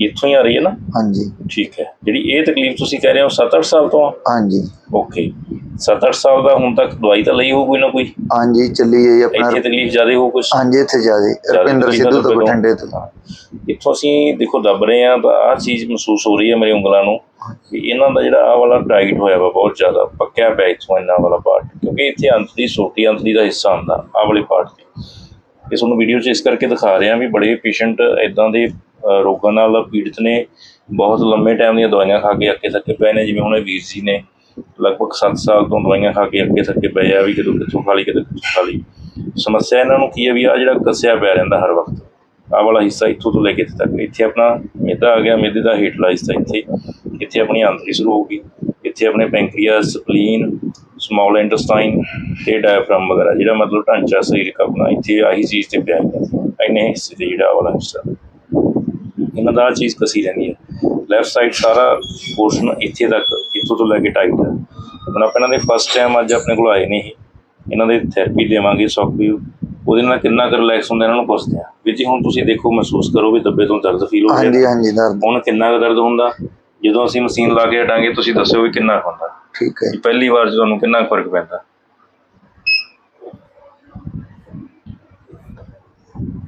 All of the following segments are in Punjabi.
ਇੱਥੋਂ ਹੀ ਆ ਰਹੀ ਹੈ ਨਾ? ਹਾਂਜੀ। ਠੀਕ ਹੈ। ਜਿਹੜੀ ਇਹ ਤਕਲੀਫ ਤੁਸੀਂ ਕਹਿ ਰਹੇ ਹੋ 7-8 ਸਾਲ ਤੋਂ ਆ? ਹਾਂਜੀ। ਓਕੇ। 7-8 ਸਾਲ ਦਾ ਹੁਣ ਤੱਕ ਦਵਾਈ ਤਾਂ ਲਈ ਹੋ ਕੋਈ ਨਾ ਕੋਈ? ਹਾਂਜੀ ਚੱਲੀ ਹੈ ਆਪਣਾ। ਇੱਥੇ ਤਕਲੀਫ ਜ਼ਿਆਦਾ ਹੋ ਕੁਝ ਹਾਂਜੀ ਇੱਥੇ ਜਿਆਦੇ। ਰੁਪਿੰਦਰ ਸਿੱਧੂ ਤੋਂ ਬਠਿੰਡੇ ਤੋਂ। ਇੱਥੋਂ ਅਸੀਂ ਦੇਖੋ ਦੱਬ ਰਹੇ ਆ ਤਾਂ ਆਹ ਚੀਜ਼ ਮਹਿਸੂਸ ਹੋ ਰਹੀ ਹੈ ਮੇਰੀ ਉਂਗਲਾਂ ਨੂੰ ਕਿ ਇਹਨਾਂ ਦਾ ਜਿਹੜਾ ਆਹ ਵਾਲਾ ਟਾਈਟ ਹੋਇਆ ਵਾ ਬਹੁਤ ਜ਼ਿਆਦਾ ਪੱਕਿਆ ਪਿਆ ਇੱਥੋਂ ਇਹਨਾਂ ਵਾਲਾ ਪਾਰਟ। ਕਿਉਂਕਿ ਇੱਥੇ ਅੰਤਲੀ ਸੋਟੀ ਅੰਤਲੀ ਦਾ ਹਿੱਸਾ ਹੁੰਦਾ ਆਹ ਵਾਲੇ ਪਾਰਟ ਤੇ। ਇਹ ਤੁਹਾਨੂੰ ਵੀਡੀਓ 'ਚ ਇਸ ਕਰਕੇ ਦਿਖਾ ਰਹੇ ਆ ਵੀ ਬੜੇ ਪੇਸ਼ੈਂਟ ਇਦਾਂ ਦੇ ਰੋਗਾਂ ਨਾਲ ਪੀੜਤ ਨੇ। ਬਹੁਤ ਲੰਮੇ ਟਾਈਮ ਦੀਆਂ ਦਵਾਈਆਂ ਖਾ ਕੇ ਅੱਕੇ ਥੱਕੇ ਪਏ ਨੇ, ਜਿਵੇਂ ਹੁਣ ਇਹ ਵੀਰ ਜੀ ਨੇ। ਲਗਭਗ 7 ਸਾਲ ਤੋਂ ਦਵਾਈਆਂ ਖਾ ਕੇ ਅੱਕੇ ਥੱਕੇ ਪਏ ਆ, ਵੀ ਕਿਦੋਂ ਕਿੱਥੋਂ ਖਾ ਲਈ ਕਿਦੋਂ ਕਿੱਥੋਂ ਖਾ ਲਈ। ਸਮੱਸਿਆ ਇਹਨਾਂ ਨੂੰ ਕੀ ਹੈ ਵੀ ਆ ਜਿਹੜਾ ਕੱਸਿਆ ਪਿਆ ਰਹਿੰਦਾ ਹਰ ਵਕਤ। ਆਹ ਵਾਲਾ ਹਿੱਸਾ ਇੱਥੋਂ ਤੋਂ ਲੈ ਕੇ ਇੱਥੇ ਤੱਕ। ਇੱਥੇ ਆਪਣਾ ਮਿੱਦਾ ਆ ਗਿਆ, ਮਿੱਦੇ ਦਾ ਹੇਠਲਾ ਹਿੱਸਾ ਇੱਥੇ। ਇੱਥੇ ਆਪਣੀ ਆਂਤਰੀ ਸ਼ੁਰੂ ਹੋਊਗੀ ਇੱਥੇ ਆਪਣੇ ਪੈਂਕਰੀਆ ਸਪਲੀਨ ਸਮਾਲ ਇੰਟੈਸਟਾਈਨ ਤੇ ਡਾਇਫਰਾਮ ਵਗੈਰਾ ਜਿਹੜਾ ਮਤਲਬ ਢਾਂਚਾ ਸਰੀਰਕ ਆਪਣਾ ਇੱਥੇ ਆਹੀ ਚੀਜ਼ ਤੇ ਪਿਆ ਹੈ ਇੰਨੇ ਹਿੱਸੇ ਤੇ ਜਿਹੜਾ ਵਾਲਾ ਹਿੱਸਾ। ਇਹਨਾਂ ਦਾ ਚੀਜ਼ ਕਸੀ ਰਹਿੰਦੀ ਹੈ। ਲੈਫਟ ਸਾਈਡ ਸਾਰਾ ਪੋਰਸ਼ਨ ਇੱਥੇ ਤੱਕ ਇੱਥੋਂ ਤੋਂ ਲੈ ਕੇ ਟਾਈਟ ਹੈ ਹੁਣ ਆਪਾਂ ਇਹਨਾਂ ਦੇ ਫਸਟ ਟਾਈਮ ਅੱਜ ਆਪਣੇ ਕੋਲ ਆਏ ਨੇ ਇਹ। ਇਹਨਾਂ ਦੇ ਥੈਰੇਪੀ ਦੇਵਾਂਗੇ ਸੌਕ ਵੀ। ਉਹਦੇ ਨਾਲ ਕਿੰਨਾ ਕੁ ਰਿਲੈਕਸ ਹੁੰਦਾ ਇਹਨਾਂ ਨੂੰ ਪੁੱਛਦੇ ਆ ਵੀ ਜੀ ਹੁਣ ਤੁਸੀਂ ਦੇਖੋ ਮਹਿਸੂਸ ਕਰੋ ਵੀ ਦੱਬੇ ਤੋਂ ਦਰਦ ਫੀਲ ਹੋ ਰਿਹਾ। ਹਾਂਜੀ ਹਾਂਜੀ ਦਰਦ। ਹੁਣ ਕਿੰਨਾ ਕੁ ਦਰਦ ਹੁੰਦਾ? ਜਦੋਂ ਅਸੀਂ ਮਸ਼ੀਨ ਲਾ ਕੇ ਹਟਾਂਗੇ ਤੁਸੀਂ ਦੱਸਿਓ ਵੀ ਕਿੰਨਾ ਹੁੰਦਾ। ਠੀਕ ਹੈ। ਪਹਿਲੀ ਵਾਰ 'ਚ ਤੁਹਾਨੂੰ ਕਿੰਨਾ ਫ਼ਰਕ ਪੈਂਦਾ?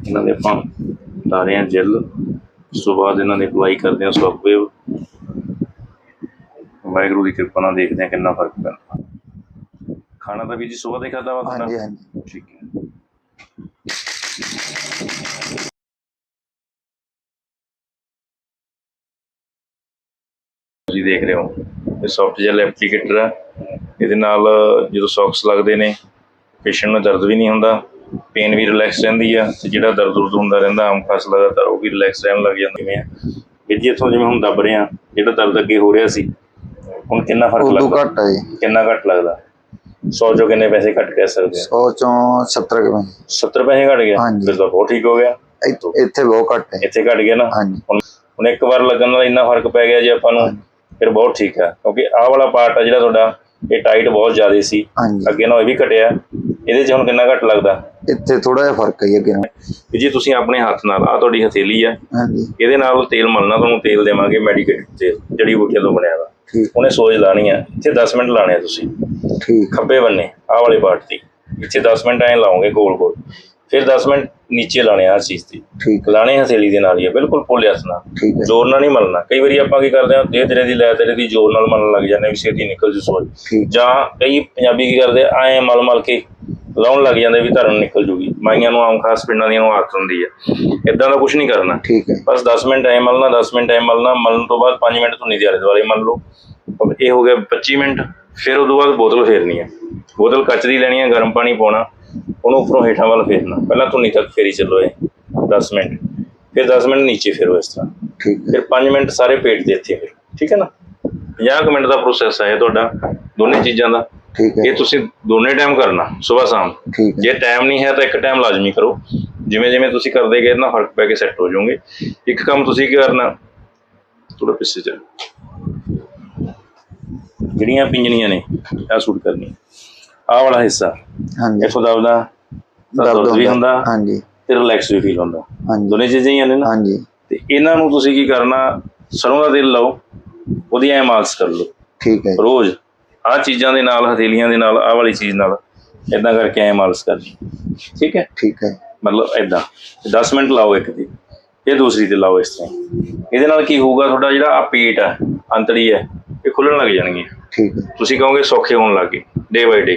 ਇਹਨਾਂ ਦੇ ਆਪਾਂ ਲਾ ਰਹੇ ਹਾਂ ਜੈਲ। ਬਾਅਦ ਇਹਨਾਂ ਦੀ ਅਪਲਾਈ ਕਰਦੇ ਹਾਂ ਵੇਵ ਵਾਹਿਗੁਰੂ ਦੀ ਕਿਰਪਾ ਨਾਲ ਦੇਖਦੇ ਹਾਂ ਕਿੰਨਾ ਫ਼ਰਕ ਪੈਂਦਾ। ਖਾਣਾ ਤਾਂ ਵੀ ਜੀ ਸਵੇਰ ਦੇ ਖਾਦਾ ਵਾ? ਹਾਂਜੀ ਹਾਂਜੀ। ਠੀਕ ਹੈ। ਤੁਸੀਂ ਦੇਖ ਰਹੇ ਹੋ। ਇਹ ਸੌਫਟ ਜੈਲ ਐਪਲੀਕੇਟਰ ਹੈ। ਇਹਦੇ ਨਾਲ ਜਦੋਂ ਸੌਕਸ ਲੱਗਦੇ ਨੇ ਪੇਸ਼ੈਂਟ ਨੂੰ ਦਰਦ ਵੀ ਨਹੀਂ ਹੁੰਦਾ ਪੇਨ ਵੀ ਰਿਲੈਕਸ ਰਹਿੰਦੀ ਆ ਤੇ ਜਿਹੜਾ ਦਰਦ ਦੁਰਦ ਹੁੰਦਾ ਰਹਿੰਦਾ ਆਮ ਖਾਸ ਲਗਾਤਾਰ ਉਹ ਵੀ ਰਿਲੈਕਸ ਰਹਿਣ ਲੱਗ ਜਾਂਦਾ। ਜਿਵੇਂ ਵੀ ਜੀ ਇੱਥੋਂ ਜਿਵੇਂ ਹੁਣ ਦੱਬ ਰਹੇ ਆ ਜਿਹੜਾ ਦਰਦ ਅੱਗੇ ਹੋ ਰਿਹਾ ਸੀ ਹੁਣ ਕਿੰਨਾ ਫ਼ਰਕ ਉਦੋਂ ਲੱਗਦਾ? ਘੱਟ ਹੈ ਜੀ। ਕਿੰਨਾ ਘੱਟ ਲੱਗਦਾ? 100 ਚੋਂ ਕਿੰਨੇ ਪੈਸੇ ਘੱਟ ਕਹਿ ਸਕਦੇ ਆ? 100 ਚੋਂ 70 ਕੁ ਪੈਸੇ। 70 ਪੈਸੇ ਘਟ ਗਿਆ। ਫਿਰ ਤਾਂ ਬਹੁਤ ਠੀਕ ਹੋ ਗਿਆ। ਇੱਥੇ ਇੱਥੇ ਬਹੁਤ ਘੱਟ ਹੈ। ਇੱਥੇ ਘਟ ਗਿਆ ਨਾ? ਹੁਣ ਇੱਕ ਵਾਰ ਲੱਗਣ ਨਾਲ ਇੰਨਾ ਫ਼ਰਕ ਪੈ ਗਿਆ ਜੇ ਆਪਾਂ ਨੂੰ। ਫਿਰ ਬਹੁਤ ਠੀਕ ਆ। ਕਿਉਂਕਿ ਆਹ ਵਾਲਾ ਪਾਰਟ ਆ ਜਿਹੜਾ ਤੁਹਾਡਾ ਇਹ ਟਾਈਟ ਬਹੁਤ ਜ਼ਿਆਦਾ ਸੀ। ਹਾਂਜੀ। ਅੱਗੇ ਨਾਲ ਇਹ ਵੀ ਘਟਿਆ। ਇਹਦੇ 'ਚ ਹੁਣ ਕਿੰਨਾ ਘੱਟ ਲੱਗਦਾ? ਇੱਥੇ ਥੋੜਾ ਜਿਹਾ ਫ਼ਰਕ ਹੈ ਜੀ ਅੱਗੇ ਨਾਲੋਂ। ਵੀ ਜੀ ਤੁਸੀਂ ਆਪਣੇ ਹੱਥ ਨਾਲ ਆ ਤੁਹਾਡੀ ਹਥੇਲੀ ਆ ਹਾਂਜੀ। ਇਹਦੇ ਨਾਲ ਤੇਲ ਮਲਣਾ ਤੁਹਾਨੂੰ ਤੇਲ ਦੇਵਾਂਗੇ ਮੈਡੀਕੇਟਡ ਤੇਲ ਜੜੀ ਬੂਟੀਆਂ ਤੋਂ ਬਣਿਆ ਵਾ ਠੀਕ। ਉਹਨੇ ਸੋਜ ਲਾਣੀ ਆ। ਇੱਥੇ 10 ਮਿੰਟ ਲਾਣੇ ਆ ਤੁਸੀਂ। ਠੀਕ। ਖੱਬੇ ਬੰਨੇ ਆਹ ਵਾਲੇ ਪਾਰਟ ਤੇ ਇੱਥੇ 10 ਮਿੰਟ ਐਂ ਲਾਓਗੇ ਗੋਲ ਗੋਲ ਫਿਰ 10 ਮਿੰਟ ਨੀਚੇ ਲਾਣੇ ਆ ਆਹ ਚੀਜ਼ ਤੇ। ਠੀਕ ਲਾਣੇ ਹਥੇਲੀ ਦੇ ਨਾਲ ਹੀ ਆ ਬਿਲਕੁਲ ਪੋਲੇ ਹੱਥ ਨਾਲ। ਠੀਕ ਹੈ। ਜ਼ੋਰ ਨਾਲ ਨਹੀਂ ਮਲਣਾ। ਕਈ ਵਾਰੀ ਆਪਾਂ ਕੀ ਕਰਦੇ ਹਾਂ ਦੇ ਤੇਰੇ ਦੀ ਲੈ ਤੇਰੇ ਦੀ ਜ਼ੋਰ ਨਾਲ ਮਲਣ ਲੱਗ ਜਾਂਦੇ ਆ ਵੀ ਛੇਤੀ ਨਿਕਲ ਜੂ ਠੀਕ। ਜਾਂ ਕਈ ਪੰਜਾਬੀ ਕੀ ਕਰਦੇ ਐ ਮਲ ਮਲ ਕੇ ਲਾਉਣ ਲੱਗ ਜਾਂਦੇ ਵੀ ਧਰਨ ਨਿਕਲ ਜੂਗੀ। ਮਾਈਆਂ ਨੂੰ ਆਮ ਖਾਸ ਪਿੰਡਾਂ ਦੀਆਂ ਨੂੰ ਆਦਤ ਹੁੰਦੀ ਹੈ ਇਦਾਂ ਦਾ ਕੁਝ ਨਹੀਂ ਕਰਨਾ। ਠੀਕ ਹੈ। ਬਸ 10 ਮਿੰਟ ਐ ਮਲਣਾ 10 ਮਿੰਟ ਐ ਮਲਣਾ ਮਲਣ ਤੋਂ ਬਾਅਦ 5 ਮਿੰਟ ਧੁੰਨੀ ਦੇ ਆਲੇ ਦੁਆਲੇ ਮਲ ਲਓ। ਅਬ ਇਹ ਹੋ ਗਿਆ 25 ਮਿੰਟ। ਫਿਰ ਉਦੋਂ ਬਾਅਦ ਬੋਤਲ ਫੇਰਨੀ ਹੈ ਬੋਤਲ ਕੱਚ ਦੀ ਲੈਣੀ ਹੈ ਗਰਮ ਪਾਣੀ ਪਾਉਣਾ। ਉਹਨੂੰ ਉੱਪਰੋਂ ਹੇਠਾਂ ਵੱਲ ਫੇਰਨਾ। ਪਹਿਲਾਂ ਧੁੰਨੀ ਤੱਕ ਫੇਰੀ ਚੱਲੋ ਇਹ 10 ਮਿੰਟ। ਫਿਰ 10 ਮਿੰਟ ਨੀਚੇ ਫੇਰੋ ਇਸ ਤਰ੍ਹਾਂ। ਠੀਕ ਫਿਰ 5 ਮਿੰਟ ਸਾਰੇ ਪੇਟ ਦੇ ਇੱਥੇ ਫਿਰ। ਠੀਕ ਹੈ ਨਾ? 50 ਕੁ ਮਿੰਟ ਦਾ ਪ੍ਰੋਸੈਸ ਹੈ ਇਹ ਤੁਹਾਡਾ ਦੋਨੇ ਚੀਜ਼ਾਂ ਦਾ। ਠੀਕ ਹੈ। ਇਹ ਤੁਸੀਂ ਦੋਨੇ ਟਾਈਮ ਕਰਨਾ ਸਵੇਰ ਸ਼ਾਮ। ਜੇ ਟਾਈਮ ਨਹੀਂ ਹੈ ਤਾਂ ਇੱਕ ਟਾਈਮ ਲਾਜ਼ਮੀ ਕਰੋ। ਜਿਵੇਂ ਜਿਵੇਂ ਤੁਸੀਂ ਕਰਦੇ ਗਏ ਨਾ ਫ਼ਰਕ ਪੈ ਕੇ ਸੈੱਟ ਹੋ ਜਾਓਗੇ। ਇੱਕ ਕੰਮ ਤੁਸੀਂ ਕੀ ਕਰਨਾ ਥੋੜਾ ਪਿੱਛੇ ਚੱਲ। ਜਿਹੜੀਆਂ ਪਿੰਜਣੀਆਂ ਨੇ ਇਹ ਸ਼ੂਟ ਕਰਨੀ ਆਹ ਵਾਲਾ ਹਿੱਸਾ ਹਾਂਜੀ। ਇੱਥੋਂ ਦਬਦਾ ਤਾਂ ਦਰਦ ਵੀ ਹੁੰਦਾ। ਹਾਂਜੀ। ਤੇ ਰਿਲੈਕਸ ਵੀ ਫੀਲ ਹੁੰਦਾ। ਹਾਂਜੀ। ਦੋਨੇ ਚੀਜ਼ਾਂ ਹੀ ਨੇ ਨਾ। ਹਾਂਜੀ। ਤੇ ਇਹਨਾਂ ਨੂੰ ਤੁਸੀਂ ਕੀ ਕਰਨਾ ਸਰੋਂ ਦਾ ਤੇਲ ਲਓ ਉਹਦੀ ਐ ਮਾਲਿਸ਼ ਕਰ ਲਓ। ਠੀਕ ਹੈ ਰੋਜ਼ ਆਹ ਚੀਜ਼ਾਂ ਦੇ ਨਾਲ ਹਥੇਲੀਆਂ ਦੇ ਨਾਲ ਆਹ ਵਾਲੀ ਚੀਜ਼ ਨਾਲ ਇਦਾਂ ਕਰਕੇ ਐ ਮਾਲਿਸ਼ ਕਰਨੀ। ਠੀਕ ਹੈ? ਠੀਕ ਹੈ। ਮਤਲਬ ਇਦਾਂ 10 ਮਿੰਟ ਲਾਓ ਇੱਕ ਦੀ ਇਹ ਦੂਸਰੀ ਤੇ ਲਾਓ ਇਸ ਤਰ੍ਹਾਂ। ਇਹਦੇ ਨਾਲ ਕੀ ਹੋਊਗਾ ਤੁਹਾਡਾ ਜਿਹੜਾ ਆ ਪੇਟ ਆ ਅੰਤੜੀ ਹੈ ਇਹ ਖੁੱਲਣ ਲੱਗ ਜਾਣਗੇ ਠੀਕ ਹੈ। ਤੁਸੀਂ ਕਹੋਗੇ ਸੌਖੇ ਹੋਣ ਲੱਗੇ ਡੇ ਬਾਈ ਡੇ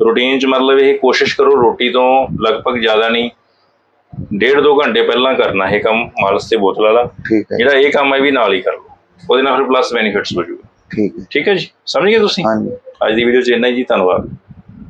ਰੂਟੀਨ ਚ ਮਤਲਬ ਇਹ ਕੋਸ਼ਿਸ਼ ਕਰੋ ਰੋਟੀ ਤੋਂ ਲਗਭਗ ਜ਼ਿਆਦਾ ਨਹੀਂ ਡੇਢ ਦੋ ਘੰਟੇ ਪਹਿਲਾਂ ਕਰਨਾ ਇਹ ਕੰਮ ਮਾਲਸ਼ ਤੇ ਬੋਤਲ ਵਾਲਾ ਠੀਕ ਹੈ। ਜਿਹੜਾ ਇਹ ਕੰਮ ਹੈ ਵੀ ਨਾਲ ਹੀ ਕਰ ਲਓ। ਉਹਦੇ ਨਾਲ ਫਿਰ ਪਲੱਸ ਬੈਨੀਫਿਟਸ ਹੋ ਜਾਊਗਾ ਠੀਕ ਹੈ। ਠੀਕ ਹੈ ਜੀ? ਸਮਝ ਗਏ ਤੁਸੀਂ? ਹਾਂਜੀ। ਅੱਜ ਦੀ ਵੀਡੀਓ ਚ ਇੰਨਾ ਹੀ ਜੀ ਧੰਨਵਾਦ।